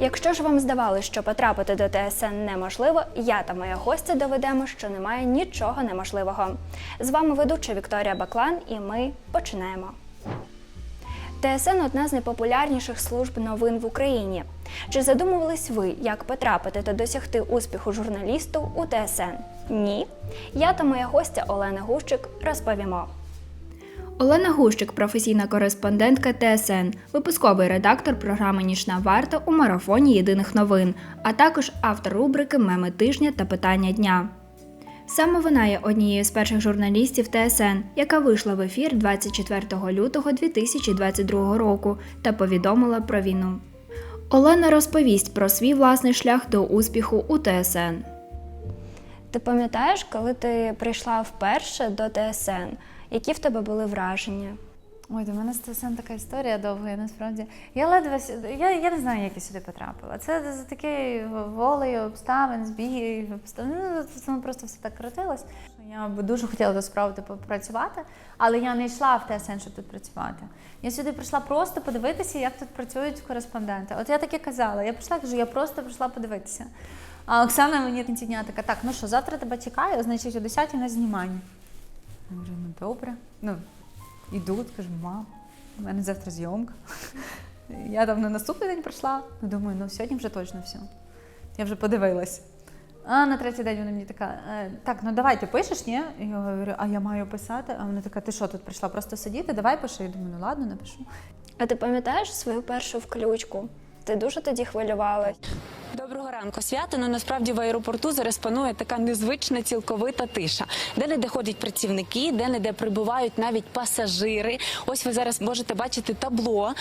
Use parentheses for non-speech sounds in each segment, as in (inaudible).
Якщо ж вам здавалося, що потрапити до ТСН неможливо, я та моя гостя доведемо, що немає нічого неможливого. З вами ведуча Вікторія Баклан, і ми починаємо. ТСН одна з найпопулярніших служб новин в Україні. Чи задумувались ви, як потрапити та досягти успіху журналісту у ТСН? Ні. Я та моя гостя Олена Гущик розповімо. Олена Гущик, професійна кореспондентка ТСН, випусковий редактор програми Нічна варта у марафоні єдиних новин, а також автор рубрики Меми тижня та питання дня. Саме вона є однією з перших журналістів ТСН, яка вийшла в ефір 24 лютого 2022 року та повідомила про війну. Олена розповість про свій власний шлях до успіху у ТСН. Ти пам'ятаєш, коли ти прийшла вперше до ТСН? Які в тебе були враження? Ой, до мене ТСН така історія довга, і насправді. Я ледве сю- я, я не знаю, як я сюди потрапила. Це за такою волею обставин, збігів, обставин. Ну, це просто все так крутилось. Я б дуже хотіла тут справді попрацювати, але я не йшла в ТСН, щоб тут працювати. Я сюди прийшла просто подивитися, як тут працюють кореспонденти. От я так і казала. Я прийшла, кажу, я просто прийшла подивитися. А Оксана мені дня така, так, ну що, завтра тебе чекаю, значить, о 10 на знімання. Я говорю, ну добре. Ну, іду, кажу, мам, у мене завтра зйомка. (laughs) Я там на наступний день прийшла. Ну, думаю, ну сьогодні вже точно все. Я вже подивилась. А на третій день вона мені така, «Е, так, ну давай ти пишеш, ні? Я говорю, а я маю писати. А вона така, ти що тут прийшла просто сидіти? Давай пиши. Я думаю, ну ладно, напишу. А ти пам'ятаєш свою першу включку? Ти дуже тоді хвилювалась. Доброго ранку, свято. Ну насправді в аеропорту зараз панує така незвична цілковита тиша, де не де ходять працівники, де не де прибувають навіть пасажири. Ось ви зараз можете бачити табло.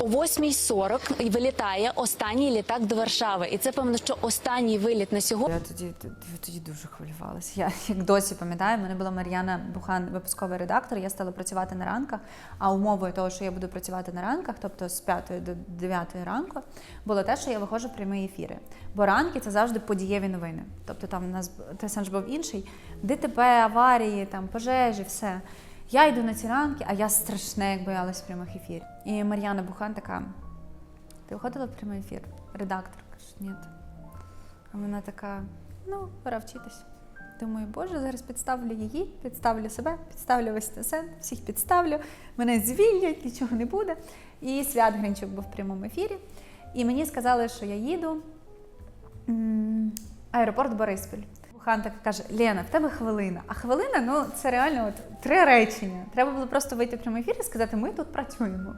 О 8.40 і вилітає останній літак до Варшави. І це певно, що останній виліт на сьогодні. Я тоді, тоді, тоді дуже хвилювалася. Я як досі пам'ятаю, в мене була Мар'яна Бухан, випусковий редактор. Я стала працювати на ранках. А умовою того, що я буду працювати на ранках, тобто з 5 до 9 ранку, було те, що я виходжу в прямі ефіри. Бо ранки це завжди подієві новини. Тобто там у нас ТСН ж був інший, ДТП, аварії, там пожежі, все. Я йду на ці ранки, а я страшне, як боялась в прямих ефірів. І Мар'яна Бухан така: ти виходила в прямий ефір? Редактор каже, ні. А вона така, ну, пора вчитись. Думаю, боже, зараз підставлю її, підставлю себе, підставлю весь ТСН, всіх підставлю, мене звільнять, нічого не буде. І Свят Гринчук був в прямому ефірі. І мені сказали, що я їду аеропорт Бориспіль. Бухан так каже: Лена, в тебе хвилина. А хвилина ну це реально от три речення. Треба було просто вийти в прямий ефір і сказати, ми тут працюємо.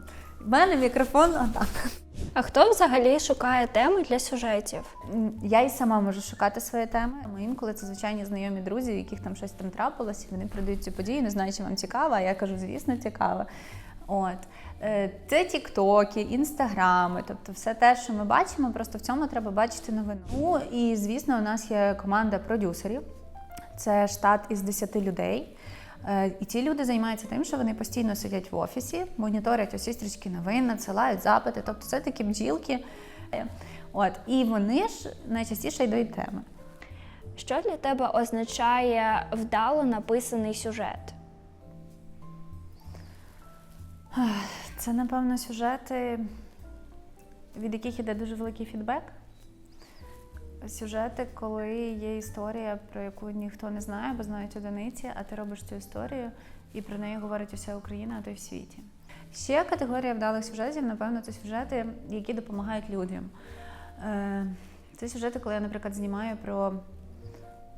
У мене мікрофон отак. А хто взагалі шукає теми для сюжетів? Я і сама можу шукати свої теми. Ми інколи це звичайні знайомі друзі, у яких там щось там трапилось, і вони продають цю подію, не знаю, чи вам цікаво, а я кажу, звісно, цікаво. От. Е, Це тіктоки, інстаграми, тобто все те, що ми бачимо, просто в цьому треба бачити новину. Ну і звісно, у нас є команда продюсерів. Це штат із 10 людей. Е, І ці люди займаються тим, що вони постійно сидять в офісі, моніторять усі стрічки новин, надсилають запити. Тобто це такі бджілки. От, і вони ж найчастіше йдуть теми. Що для тебе означає вдало написаний сюжет? Це, напевно, сюжети, від яких іде дуже великий фідбек. Сюжети, коли є історія, про яку ніхто не знає, бо знають одиниці, а ти робиш цю історію, і про неї говорить уся Україна, а то й в світі. Ще категорія вдалих сюжетів, напевно, це сюжети, які допомагають людям. Е, Це сюжети, коли я, наприклад, знімаю про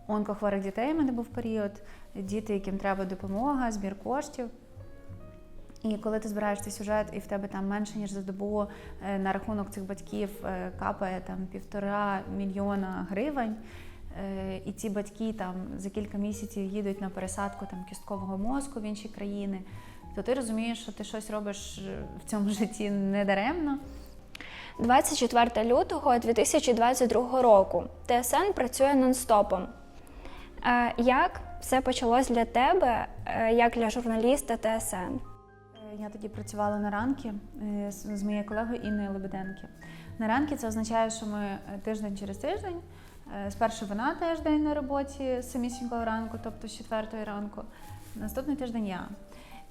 онкохворих дітей. У мене був період, діти, яким треба допомога, збір коштів. І коли ти збираєш цей сюжет, і в тебе там менше ніж за добу е, на рахунок цих батьків е, капає там півтора мільйона гривень, е, і ці батьки там за кілька місяців їдуть на пересадку там кісткового мозку в інші країни, то ти розумієш, що ти щось робиш в цьому (laughs) житті недаремно. 24 лютого 2022 року ТСН працює нон-стопом. Як все почалось для тебе, як для журналіста ТСН? Я тоді працювала на ранки е, з моєю колегою Інною Лебеденки. На ранки це означає, що ми е, тиждень через тиждень. е, Спершу вона тиждень на роботі з самісінького ранку, тобто з четвертої ранку. Наступний тиждень я.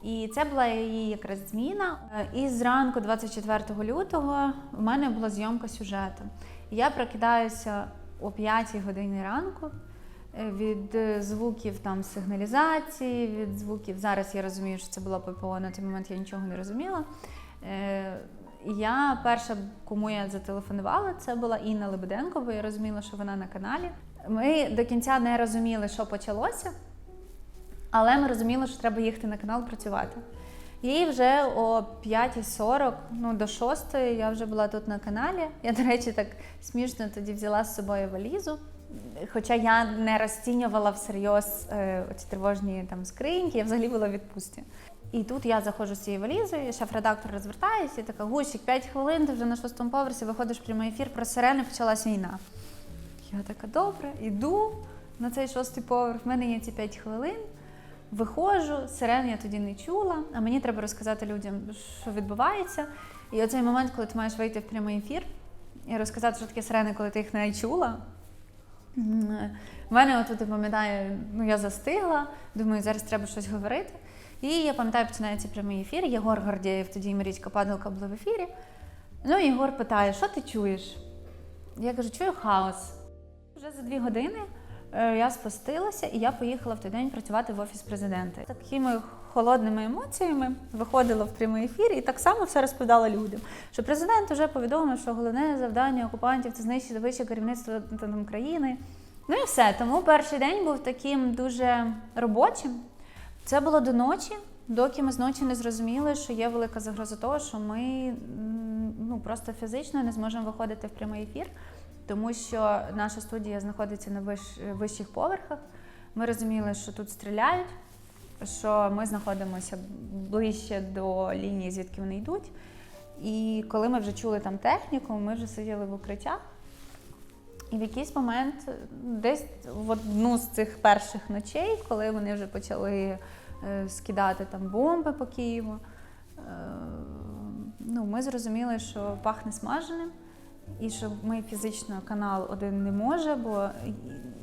І це була її якраз зміна. І зранку, 24 лютого, в мене була зйомка сюжету. Я прокидаюся о 5 годині ранку від е, звуків там сигналізації, від звуків. Зараз я розумію, що це було ППО, на той момент я нічого не розуміла. Е, Я перша, кому я зателефонувала, це була Інна Лебеденко, бо я розуміла, що вона на каналі. Ми до кінця не розуміли, що почалося, але ми розуміли, що треба їхати на канал працювати. І вже о 5.40, ну до 6 я вже була тут на каналі. Я, до речі, так смішно тоді взяла з собою валізу. Хоча я не розцінювала всерйоз е, оці тривожні там скриньки, я взагалі була в відпустці. І тут я заходжу з цією валізою, шеф-редактор розвертається, і така гусік, 5 хвилин, ти вже на шостому поверсі виходиш в прямий ефір, про сирени почалась війна. Я така, добре, іду на цей шостий поверх, в мене є ці 5 хвилин. Виходжу, сирен я тоді не чула, а мені треба розказати людям, що відбувається. І оцей момент, коли ти маєш вийти в прямий ефір і розказати, що таке сирени, коли ти їх не чула. М, В мене отут, я пам'ятаю, ну я застигла, думаю, зараз треба щось говорити. І я пам'ятаю, починається прямий ефір. Єгор Гордєєв, тоді Марічка Падалка були в ефірі. Ну, Єгор питає, що ти чуєш? Я кажу, чую хаос. Вже за дві години е, я спустилася і я поїхала в той день працювати в офіс президента. Такими холодними емоціями виходила в прямий ефір і так само все розповідала людям. Що президент вже повідомив, що головне завдання окупантів це знищити вище керівництво там, країни. Ну і все. Тому перший день був таким дуже робочим. Це було до ночі, доки ми з ночі не зрозуміли, що є велика загроза того, що ми ну, просто фізично не зможемо виходити в прямий ефір, тому що наша студія знаходиться на вищих поверхах. Ми розуміли, що тут стріляють, що ми знаходимося ближче до лінії, звідки вони йдуть. І коли ми вже чули там техніку, ми вже сиділи в укриттях. І в якийсь момент, десь в одну з цих перших ночей, коли вони вже почали е, скидати там бомби по Києву, е, ну, ми зрозуміли, що пахне смаженим, і що ми фізично канал один не може, бо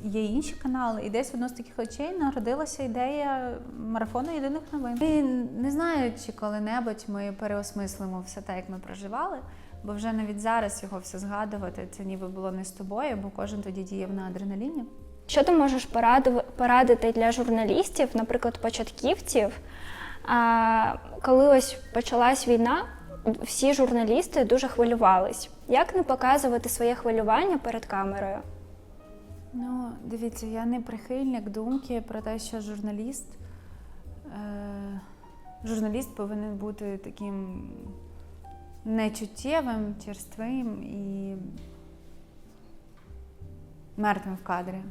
є інші канали. І десь в одну з таких очей народилася ідея марафону єдиних новин. І не знаю, чи коли-небудь ми переосмислимо все те, як ми проживали. Бо вже навіть зараз його все згадувати, це ніби було не з тобою, бо кожен тоді діяв на адреналіні. Що ти можеш порадити для журналістів, наприклад, початківців? А, коли ось почалась війна, всі журналісти дуже хвилювались. Як не показувати своє хвилювання перед камерою? Ну, дивіться, я не прихильник думки про те, що журналіст, е, журналіст повинен бути таким нечуттєвим, черствим і мертвим в кадрі.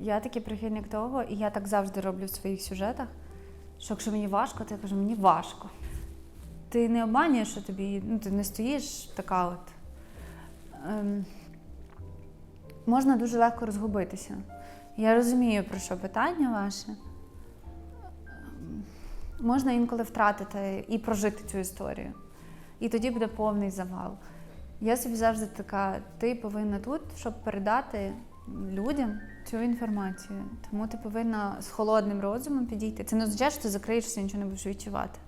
Я такий прихильник того, і я так завжди роблю в своїх сюжетах, що якщо мені важко, то я кажу, мені важко. Ти не обманюєш, що тобі, ну, ти не стоїш така от. Ем, можна дуже легко розгубитися. Я розумію, про що питання ваше. Можна інколи втратити і прожити цю історію. І тоді буде повний завал. Я собі завжди така, ти повинна тут, щоб передати людям цю інформацію. Тому ти повинна з холодним розумом підійти. Це не означає, що ти закриєшся нічого не будеш відчувати.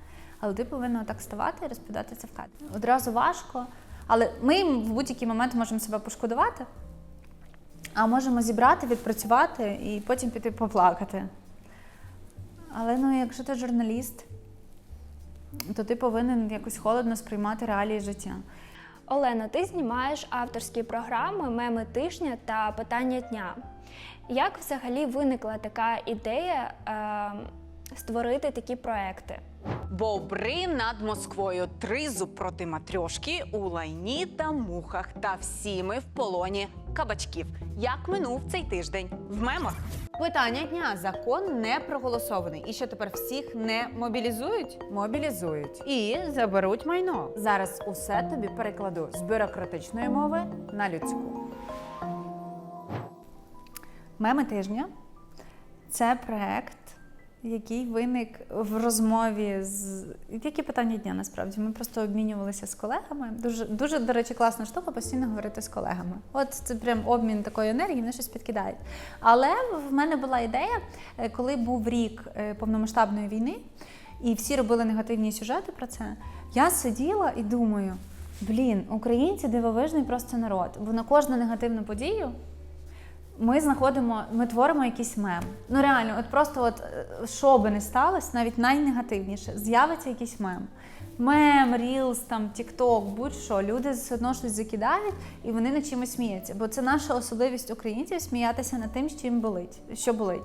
Але ти повинна так ставати і розповідати це в кадрі. Одразу важко, але ми в будь-який момент можемо себе пошкодувати, а можемо зібрати, відпрацювати і потім піти поплакати. Але ну, якщо ти журналіст, то ти повинен якось холодно сприймати реалії життя. Олена, ти знімаєш авторські програми Меми тижня та питання дня. Як взагалі виникла така ідея е, створити такі проекти? Бобри над Москвою. Тризуб проти матрьошки у лайні та мухах. Та всі ми в полоні кабачків. Як минув цей тиждень в мемах? Питання дня. Закон не проголосований. І що тепер всіх не мобілізують? Мобілізують. І заберуть майно. Зараз усе тобі перекладу з бюрократичної мови на людську. Меми тижня це проект, який виник в розмові з які питання дня насправді. Ми просто обмінювалися з колегами. Дуже дуже, до речі, класна штука постійно говорити з колегами. От це прям обмін такої енергії, вони щось підкидають. Але в мене була ідея, е, коли був рік е, повномасштабної війни, і всі робили негативні сюжети про це. Я сиділа і думаю: блін, українці дивовижний просто народ, бо на кожну негативну подію ми знаходимо, ми творимо якийсь мем. Ну реально, от просто от е, що би не сталося, навіть найнегативніше, з'явиться якийсь мем. Мем, рілс, там, тікток, будь-що. Люди все одно щось закидають і вони над чимось сміються. Бо це наша особливість українців сміятися над тим, що їм болить. Що болить.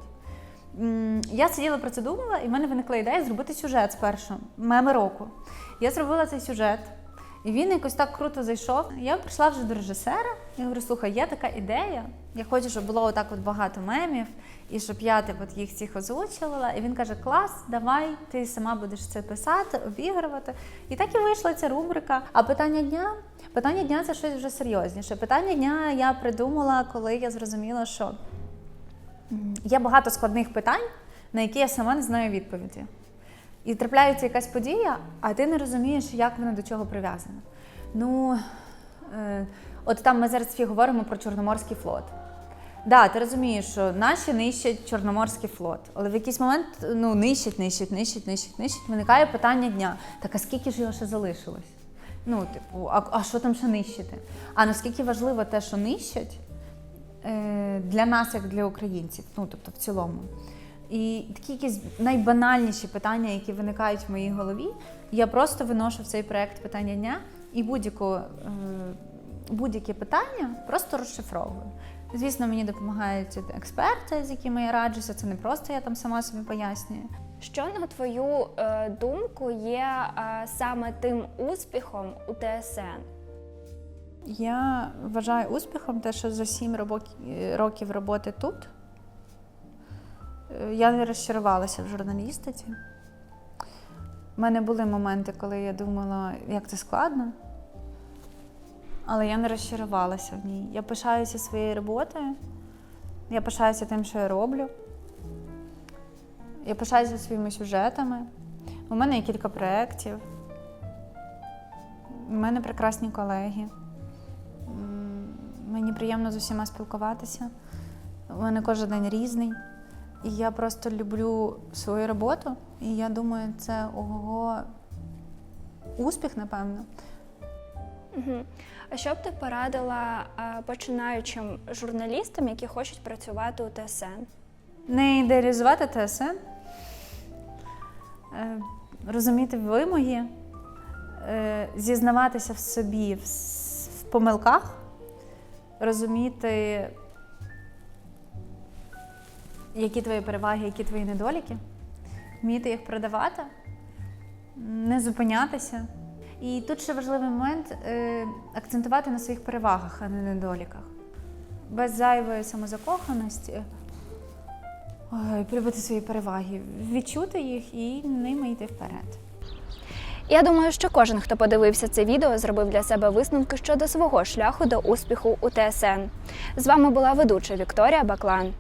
Я сиділа про це думала, і в мене виникла ідея зробити сюжет спершу, меми року. Я зробила цей сюжет, і він якось так круто зайшов. Я прийшла вже до режисера. Я говорю, слухай, є така ідея. Я хочу, щоб було отак от багато мемів, і щоб я типу, от їх всіх озвучувала. І він каже: Клас, давай, ти сама будеш це писати, обігрувати. І так і вийшла ця рубрика. А питання дня? Питання дня це щось вже серйозніше. Питання дня я придумала, коли я зрозуміла, що є багато складних питань, на які я сама не знаю відповіді. І трапляється якась подія, а ти не розумієш, як вона до чого прив'язана. Ну, е, от там ми зараз всі говоримо про Чорноморський флот. Да, ти розумієш, що наші нищать Чорноморський флот, але в якийсь момент ну, нищать, нищать, нищать, нищать, нищать. Виникає питання дня: так а скільки ж його ще залишилось? Ну, типу, а, а що там ще нищити? А наскільки важливо те, що нищать е, для нас, як для українців, ну тобто в цілому. І такі якісь найбанальніші питання, які виникають в моїй голові, я просто виношу в цей проект питання дня і будь-яку, е, будь-яке питання просто розшифровую. Звісно, мені допомагають експерти, з якими я раджуся. Це не просто я там сама собі пояснюю. Що на твою е, думку є е, саме тим успіхом у ТСН? Я вважаю успіхом те, що за сім років роботи тут е, я не розчарувалася в журналістиці. У мене були моменти, коли я думала, як це складно. Але я не розчарувалася в ній. Я пишаюся своєю роботою, я пишаюся тим, що я роблю. Я пишаюся своїми сюжетами. У мене є кілька проєктів. У мене прекрасні колеги. Мені приємно з усіма спілкуватися. У мене кожен день різний. І я просто люблю свою роботу. І я думаю, це ого успіх, напевно. Угу. А що б ти порадила починаючим журналістам, які хочуть працювати у ТСН? Не ідеалізувати ТСН, е, розуміти вимоги, е, зізнаватися в собі в помилках, розуміти, які твої переваги, які твої недоліки, вміти їх продавати, не зупинятися. І тут ще важливий момент е, акцентувати на своїх перевагах, а не недоліках. Без зайвої самозакоханості. Ой, полюбити свої переваги, відчути їх і ними йти вперед. Я думаю, що кожен, хто подивився це відео, зробив для себе висновки щодо свого шляху до успіху у ТСН. З вами була ведуча Вікторія Баклан.